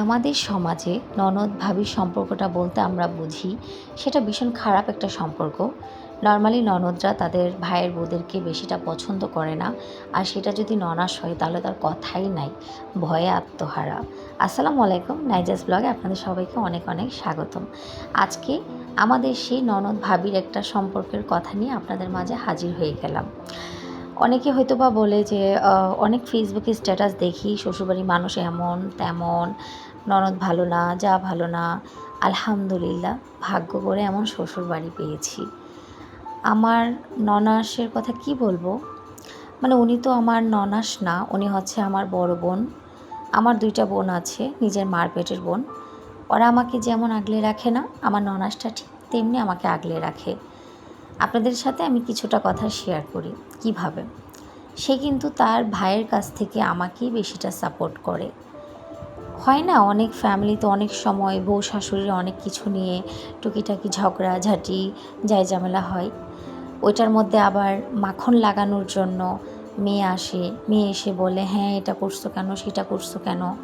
আমাদের সমাজে ননদ ভাবির সম্পর্কটা বলতে আমরা বুঝি, সেটা ভীষণ খারাপ একটা সম্পর্ক। নর্মালি ননদরা তাদের ভাইয়ের বউদেরকে বেশিটা পছন্দ করে না, আর সেটা যদি ননাস হয় তাহলে তার কথাই নাই, ভয়ে আত্মহারা। আসসালামু আলাইকুম, নাইজাস ব্লগে আপনাদের সবাইকে অনেক অনেক স্বাগতম। আজকে আমাদের সেই ননদ ভাবির একটা সম্পর্কের কথা নিয়ে আপনাদের মাঝে হাজির হয়ে গেলাম। অনেকে হয়তো বা বলে যে অনেক ফেসবুকে স্ট্যাটাস দেখি শ্বশুরবাড়ির মানুষ এমন, তেমন, ননদ ভালো না, যা ভালো না। আলহামদুলিল্লাহ, ভাগ্য করে এমন শ্বশুরবাড়ি পেয়েছি। আমার ননাসের কথা কি বলব? মানে উনি তো আমার ননাস না, উনি হচ্ছে আমার বড় বোন। আমার দুইটা বোন আছে, নিজের মার পেটের বোন। ওরা আমাকে যেমন আগলে রাখে না, আমার ননাসটা ঠিক তেমনি আমাকে আগলে রাখে। আপনাদের সাথে আমি কিছুটা কথা শেয়ার করি, কীভাবে? সে কিন্তু তার ভাইয়ের কাছ থেকে আমাকেই বেশিটা সাপোর্ট করে। হয় না, অনেক ফ্যামিলিতে অনেক সময় বউ শাশুড়ির অনেক কিছু নিয়ে টুকিটাকি ঝগড়া, ঝাঁটি যাই ঝামেলা হয়। ওইটার মধ্যে আবার মাখন লাগানোর জন্য মেয়ে আসে, মেয়ে এসে বলে হ্যাঁ এটা করছ কেন, সেটা করছ কেন?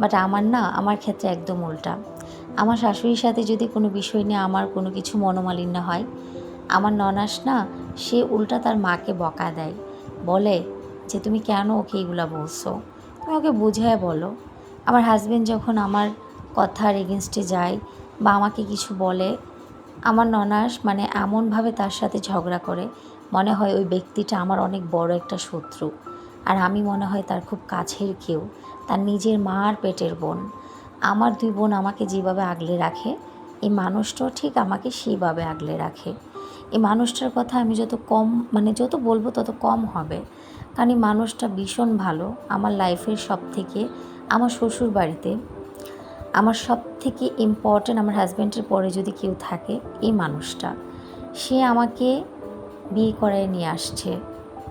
বাট আমার না, আমার ক্ষেত্রে একদম উল্টা। আমার শাশুড়ির সাথে যদি কোনো বিষয় নিয়ে আমার কোনো কিছু মনোমালিন্য হয় আমার ননাস না, সে উল্টা তার মাকে বকা দেয়। বলে যে, তুমি কেন ওকে এগুলো বলছো? তুমি ওকে বুঝায় বলো। আমার হাজবেন্ড যখন আমার কথার এগেনস্টে যায় বা আমাকে কিছু বলে, আমার ননাস মানে এমনভাবে তার সাথে ঝগড়া করে, মনে হয় ওই ব্যক্তিটা আমার অনেক বড় একটা শত্রু। আর আমি মনে হয় তার খুব কাছের কেউ, তার নিজের মার পেটের বোন। আমার দুই বোন আমাকে যেভাবে আগলে রাখে, এই মানুষটাও ঠিক আমাকে সেইভাবে আগলে রাখে। এই মানুষটার কথা আমি যত কম মানে যত বলব তত কম হবে। কারণ এই মানুষটা ভীষণ ভালো। আমার লাইফের সব থেকে আমার শ্বশুর বাড়িতে আমার সব থেকে ইম্পর্ট্যান্ট আমার হাজব্যান্ডের পরে যদি কেউ থাকে, এই মানুষটা। সে আমাকে বিয়ে করায় নিয়ে আসছে।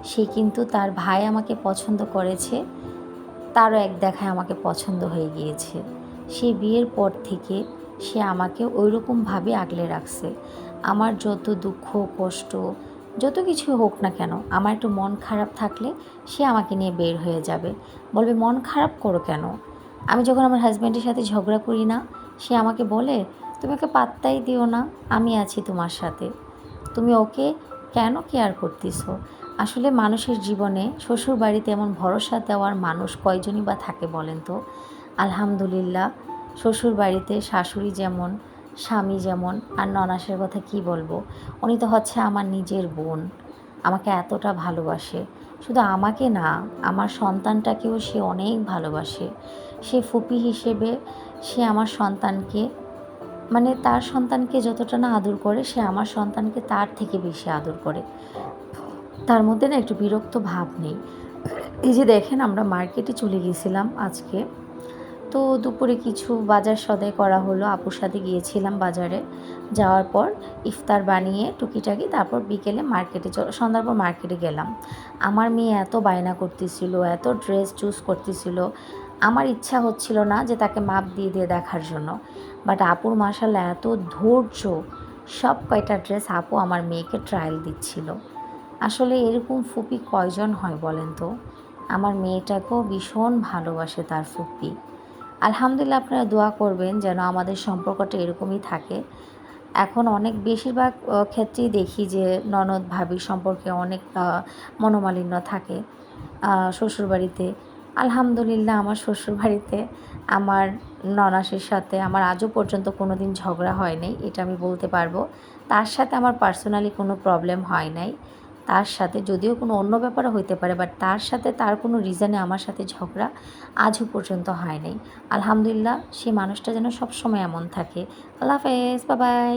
সে কিন্তু তার ভাই আমাকে পছন্দ করেছে। তারও এক দেখায় আমাকে পছন্দ হয়ে গিয়েছে। সে বিয়ের পর থেকে সে আমাকে ওই রকমভাবে আগলে রাখছে। আমার যত দুঃখ, কষ্ট, যত কিছু হোক না কেন, আমার একটু মন খারাপ থাকলে সে আমাকে নিয়ে বের হয়ে যাবে। বলবে, মন খারাপ করো কেন? আমি যখন আমার হাজব্যান্ডের সাথে ঝগড়া করি না, সে আমাকে বলে, তুমি ওকে পাত্তাই দিও না, আমি আছি তোমার সাথে। তুমি ওকে কেন কেয়ার করতেছো? আসলে মানুষের জীবনে শ্বশুর বাড়িতে এমন ভরসা দেওয়ার মানুষ কয়জনই বা থাকে বলেন তো? আলহামদুলিল্লাহ শ্বশুর বাড়িতে শাশুড়ি যেমন স্বামী যেমন, আর ননাসের কথা কি বলব? উনি তো হচ্ছে আমার নিজের বোন। আমাকে এতটা ভালোবাসে। শুধু আমাকে না, আমার সন্তানটাকেও সে অনেক ভালোবাসে। সে ফুপি হিসেবে সে আমার সন্তানকে মানে তার সন্তানকে যতটা না আদর করে, সে আমার সন্তানকে তার থেকে বেশি আদর করে। তার মধ্যে না একটু বিরক্ত ভাব নেই। এই যে দেখেন, আমরা মার্কেটে চলে গেছিলাম আজকে। তো দুপুরে কিছু বাজার সদাই করা হলো। আপুর সাথে গিয়েছিলাম বাজারে। যাওয়ার পর ইফতার বানিয়ে টুকিটাকি তারপর বিকেলে মার্কেটে সন্ধ্যার পর মার্কেটে গেলাম। আমার মেয়ে এত বায়না করতেছিল, এত ড্রেস চুজ করতেছিল। আমার ইচ্ছা হচ্ছিল না যে তাকে মাপ দিয়ে দিয়ে দেখার জন্য। বাট আপুর মাসাল্লাহ এত ধৈর্য, সব কয়টা ড্রেস আপু আমার মেয়েকে ট্রায়াল দিচ্ছিল। আসলে এরকম ফুপি কয়জন হয় বলেন তো? আমার মেয়েটাকেও ভীষণ ভালোবাসে তার ফুপি। আলহামদুলিল্লাহ আপনারা দোয়া করবেন যেন আমাদের সম্পর্কটা এরকমই থাকে। এখন অনেক বেশিরভাগ ক্ষেত্রেই দেখি যে ননদ ভাবির সম্পর্কে অনেক মনোমালিন্য থাকে শ্বশুরবাড়িতে। আলহামদুলিল্লাহ আমার শ্বশুরবাড়িতে আমার ননাসের সাথে আমার আজও পর্যন্ত কোনো দিন ঝগড়া হয়নি এটা আমি বলতে পারব। তার সাথে আমার পার্সোনালি কোনো প্রবলেম হয় নাই। তার সাথে, যদিও কোনো অন্য ব্যাপারে হইতে পারে বাট তার সাথে তার কোনো রিজনে আমার সাথে ঝগড়া আজও পর্যন্ত হয় নাই। আলহামদুলিল্লাহ, সেই মানুষটা যেন সবসময় এমন থাকে। আল্লাহ হাফেজ বাবাই